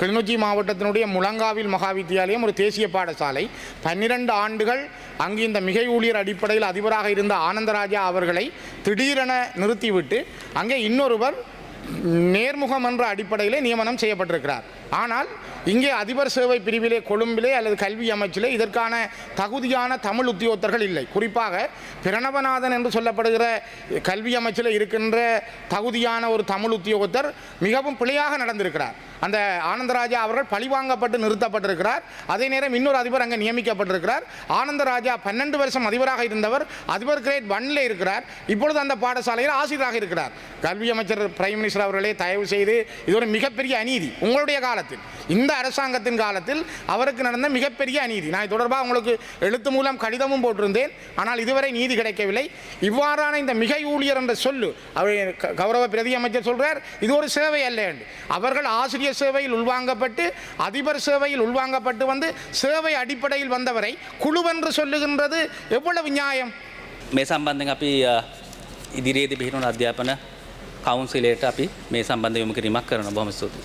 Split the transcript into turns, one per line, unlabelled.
கிளிநொச்சி மாவட்டத்தினுடைய முழங்காவில் மகாவித்தியாலயம் ஒரு தேசிய பாடசாலை. பன்னிரண்டு ஆண்டுகள் அங்கு இந்த மிகை ஊழியர் அடிப்படையில் அதிபராக இருந்த ஆனந்தராஜா அவர்களை திடீரென நிறுத்திவிட்டு அங்கே இன்னொருவர் நேர்முகம் என்ற அடிப்படையிலே நியமனம் செய்யப்பட்டிருக்கிறார். ஆனால் இங்கே அதிபர் சேவை பிரிவிலே கொழும்பிலே அல்லது கல்வி அமைச்சிலே இதற்கான தகுதியான தமிழ் உத்தியோகத்தர்கள் இல்லை. குறிப்பாக பிரணவநாதன் என்று சொல்லப்படுகிற கல்வி அமைச்சில் இருக்கின்ற தகுதியான ஒரு தமிழ் உத்தியோகத்தர் மிகவும் பிழையாக நடந்திருக்கிறார். அந்த ஆனந்தராஜா அவர்கள் பழிவாங்கப்பட்டு நிறுத்தப்பட்டிருக்கிறார். அதே நேரம் இன்னொரு அதிபர் அங்கே நியமிக்கப்பட்டிருக்கிறார். ஆனந்தராஜா பன்னெண்டு வருஷம் அதிபராக இருந்தவர் அதிபர் கிரேட் ஒன்ல இருக்கிறார். இப்பொழுது அந்த பாடசாலையில் ஆசிரியராக இருக்கிறார். கல்வி அமைச்சர் பிரைம் மினிஸ்டர் அவர்களே தயவு செய்து இது ஒரு மிகப்பெரிய அநீதி உங்களுடைய காலத்தில் இந்த அரசாங்கத்தின் காலத்தில் அவருக்கு நடந்த மிகப்பெரிய அநீதி நான் இது தொடர்பாக உங்களுக்கு எழுத்து மூலம் கடிதமும் போட்டிருந்தேன் ஆனால் இதுவரை நீதி கிடைக்கவில்லை இவ்வாறான இந்த மிகை ஊழியர் என்ற சொல்லு அவர் க- கௌரவ பிரதி அமைச்சர் சொல்றார் இது ஒரு சேவை அல்ல என்று அவர்கள் ஆசிரியர் சேவையில் உள்வாங்கப்பட்டு அதிபர் சேவையில் உள்வாங்கப்பட்டு வந்து சேவை அடிப்படையில் வந்தவரை குழுவென்று சொல்லுகின்றது எவ்வளவு நியாயம்
මේ සම්බන්ධෙන් අපි අ, ඉදිරියේදී පිහිටුණු අධ්‍යාපන කවුන්සිලයට අපි මේ සම්බන්ධ යොමු කිරීමක් කරන බොහොම ස්තුතියි.